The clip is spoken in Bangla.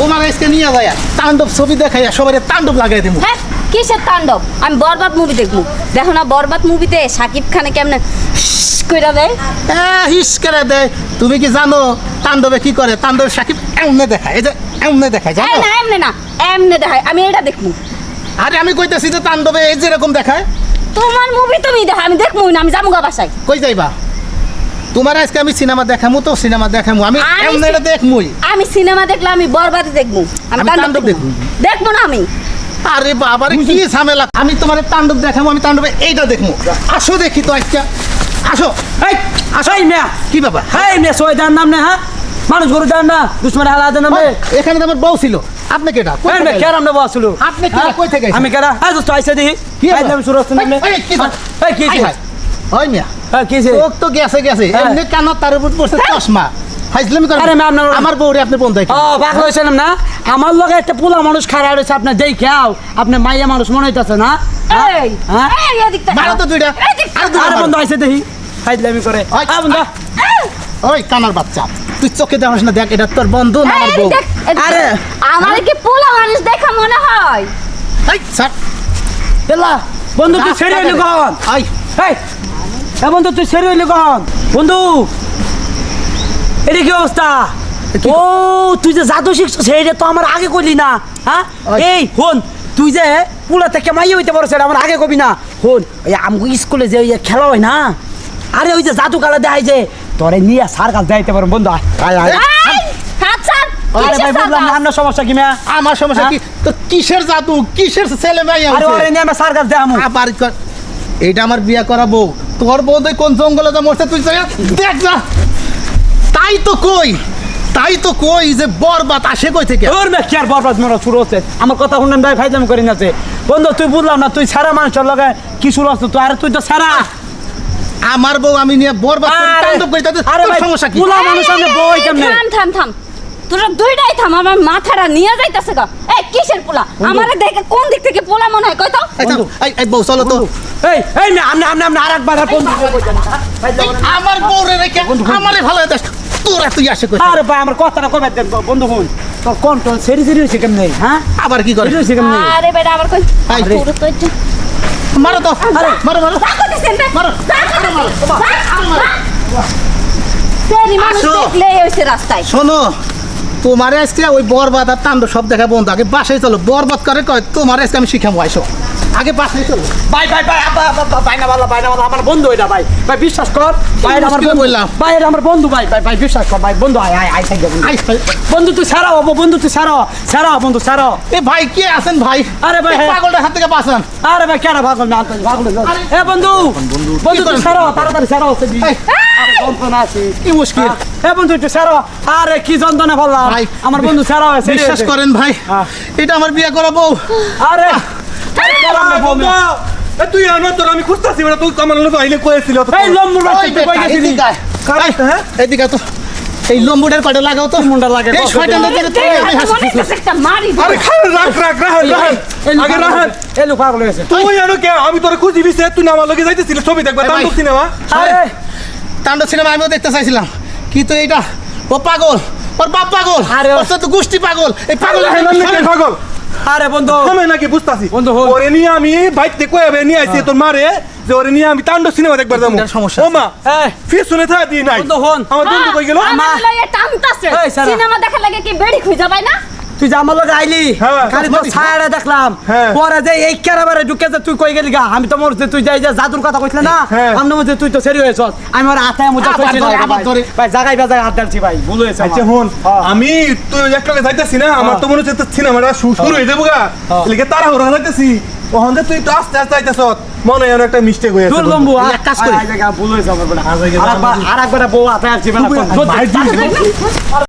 তোমার আজকে নিয়ে যায় তাণ্ডব ছবি দেখাইয়া সবাই তাণ্ডব লাগাই দেবো হ্যাঁ কিসের তাণ্ডব? আমি বরবাদ মুভি দেখব। দেখো না বরবাদ মুভিতে সাকিব খানে কেমনে কইরা দেয়? হ্যাঁ হিস করে দেয়। তুমি কি জানো তাণ্ডবে কি করে? তাণ্ডব সাকিব এমনে দেখায়। এই যে এমনে দেখায় জানো? না এমনে না এমনে দেখায়। আমি এটা দেখব। আরে আমি কইতেছি যে তাণ্ডবে এই যেরকম দেখায়। তোমার মুভি তুমি দেখো আমি দেখব না আমি যাব গা বাসায়। কই যাইবা? তোমার আজকে আমি সিনেমা দেখামু তো সিনেমা দেখামু। আমি আমি এমনে এটা দেখমুই। আমি সিনেমা দেখলে আমি আমি আমি তাণ্ডব দেখব। না আমি। আরে বাবারে কি ঝামেলা? আমি তোমার তাণ্ডব দেখামু আমি তাণ্ডবে এইটা দেখমু। আসো দেখি তো আজকে। আসো। এই আসো এই মেয়া। কি ব্যাপার? হ্যাঁ মেয়ে যার নাম না হ্যাঁ? মানুষ গরু যার না দুশ্মন হালা দেন নামে। এখানে তো আমার বউ ছিল। আপনি কেটা কই থেকে কেরাম নাম বসছিল আপনি কেডা? কই থেকে আমি কেরা হ্যাঁ দোস্ত আইসা দেখি। কি কি হলো? নাম। এই, কি এই কি হাই, হাই। ওই মিয়া। হ্যাঁ কি হইছে? চোখ তো গেছে গেছে। হ্যাঁ। এমনি কানত তার উপর পড়ছে চশমা। ফাইজলামি করে আরে ম্যাম, আমার বউরে আপনি বন্ধ ও পাগল হয়েছিলাম না? আমার লগে একটা পোলা মানুষ খারাপ রয়েছে আপনার যেই খেয়াও আপনার মাইয়া মানুষ মনে হইতেছে না? এই হ্যাঁ? এই এদিকটা। মারো তো দুইটা। এদিকটা। আরে দুইটা। আরে মারো। বন্ধু আইসে দেখি। ফাইজলামি করে। ওই, ওই কানার বাচ্চা। তুই চোখে দেখাস না দেখ এটা তোর বন্ধু না আমার বউ? আরে। আমার কি পোলা মানুষ দেখা মনে হয়? এই স্যার। এলা বন্ধু তুই হইলি কখন? আই। এই এ বন্ধু তুই সেরে হইলি কখন? বন্ধু এটা কি অবস্থা? কি? ও তুই যে জাদু শিখছিস সেইটা তো আমার আগে কইলি না হ্যাঁ? এই হন তুই যে পুলা থেকে মাইয়া হইতে পারো সেটা আমার আগে কবি না। হন ওই আমগো স্কুলে যে ওই খেলা হয় না আরে ওই যে জাদু কালা দেখাই যে তোরে নিয়ে সার কাল যাইতে পারো বন্ধু আয়, আয়? আপনার সমস্যা কি মেয়া? আমার সমস্যা? কি? তো কিসের জাদু? কিসের ছেলে মেয়ে আরে ওরে নিয়ে আমরা সার কাল দেখামু আবার কর- এইটা আমার বিয়া করা বউ তোর বউ দেখ কোন জঙ্গলে যা মরছে তুই দেখ যা। তাই তো কই তাই তো কই যে বরবাদ আসে কই থেকে? ওর মে কি আর বরবাদ মরা শুরু হচ্ছে। আমার কথা শুনেন ভাই ফাইজাম করি না যে। বন্ধু তুই বুঝলাম না তুই সারা মানুষের লগে কি শুরু হচ্ছে? তুই আরে তুই তো সারা আমার বউ আমি নিয়ে বরবাদ করি, তাণ্ডব করি তাতে আরে ভাই, সমস্যা কি? পুলা মানুষ আমি বই এই, কেমনে? থাম থাম থাম। তোরা দুইটাই থাম আমার মাথাটা নিয়ে যাইতাছে গা। কিসের পোলা? আমারে দেখে কোন দিক থেকে পোলা মনে হয়? কই তো? এই বউ চলো তো। এই এই মে আমনে আমনে আমনে আরেকবার আর বন্ধু। আমার বউ রে রেখে আমারে ভালো তোরা তুই আসে কই? আরে ভাই আমার কথাটা কবে দেন। বন্ধু হুন। তোর কন্ট্রোল সেরি সেরি হইছে কেমনে? হ্যাঁ? আবার কি করে? হইছে কেমনে? আরে বেটা আবার কই? তোর তো মারো তো। আরে, মারো মারো। মারো, রাস্তায়। শোনো তোমার আজকে ওই বরবাদ আর তাণ্ডব সব দেখা বন্ধু। আগে বাসায় চলো বরবাদ করে কয় তোমার আজকে আমি শিখাবো আইসো। আগে বাসায় চলো। ভাই ভাই ভাই আব্বা আব্বা, আব্বা, ভাই না বালা ভাই বালা আমার বন্ধু এটা ভাই। ভাই বিশ্বাস কর ভাই আমার বন্ধু। বললাম। ভাই এটা আমার বন্ধু ভাই ভাই ভাই বিশ্বাস কর ভাই বন্ধু আয় আয় আয় থাক বন্ধু। বন্ধু তুই সারা হব বন্ধু তুই সারা সারা বন্ধু সারা এ ভাই কে আছেন ভাই? আরে ভাই, হ্যাঁ। পাগলটার হাত থেকে বাঁচান। আরে ভাই কেন ভাগল না আরে, এ বন্ধু বন্ধু তুই করেন? সারা তাড়াতাড়ি সারা হচ্ছে এই, আরে যন্ত্রণা আছে কি মুশকিল? এ বন্ধু একটু সারা আরে কি যন্ত্রণা বললাম? ভাই, আমার বন্ধু সারা হয়েছে বিশ্বাস করেন ভাই হ্যাঁ। এটা আমার বিয়ে করা বউ। আরে তুই আনো তোর আমি খুঁজতেছি মানে তুই আমার লোক আইলে কয়েছিল এই কই গেছিলি? হ্যাঁ? এদিকে তো। লম্বুটার লাগাও তো। মুন্ডা লাগে, এই কত শয়তানদের দিন। আমি হাসি একটা মারি আরে খান রাখ রাখ রাখ রাখ। আগে রাখ। এই লোক পাগল হয়েছে। তুই আনো কে? আমি তোর খুঁজি বিছে তুই না আমার লগে যাইতেছিল ছবি দেখবা। সিনেমা। আরে তাণ্ডব সিনেমা আমিও দেখতে চাইছিলাম। কিন্তু এইটা? ও পাগল। ওর বাপ পাগল। আরে, ওর তো গোষ্ঠী পাগল। এই পাগল পাগল? আরে বন্ধু। আমি নাকি বুঝতাছি। বন্ধু। ওরে নিয়ে আমি বাইতে কইবে নিয়ে আইছি তোর মারে যে ওরে নিয়ে আমি তাণ্ডব সিনেমা দেখবার যাব। সমস্যা ও মা ফির শুনে থাকা দি নাই। বন্ধু, হন। আমার বন্ধু কই গেল? আমার টানতাছে। সিনেমা দেখার লাগে কি বেড়ি খুঁজা না? তুই যে আমার লগে আইলি হ্যাঁ। খালি তো ছায়াটা দেখলাম। হ্যাঁ। পরে যে এই কেরাবারে ঢুকে যে তুই কই গেলি গা? আমি তো মোর যে তুই যাই যে জাদুর কথা কইছিস না? হ্যাঁ। আমি মধ্যে তুই তো সেরি হয়েছ আমি ওর হাতে মুজা কইছি না ভাই জাগাই বাজায় হাত ডালছি ভাই ভুল হয়েছে আচ্ছা। হন। আমি তুই একটাকে যাইতেছি না আমার তো মনে হচ্ছে তোর সিনেমাটা শুরু হয়ে। যাব গা। লিখে তারা হরা যাইতেছি ওখান থেকে তুই তো আস্তে আস্তে যাইতেছ মনে হয় একটা মিস্টেক হয়ে দূর আছে লম্বু এক কাজ করি। ভুল হয়েছে আমার আরেকবার আরেকবার বউ হাতে আসছি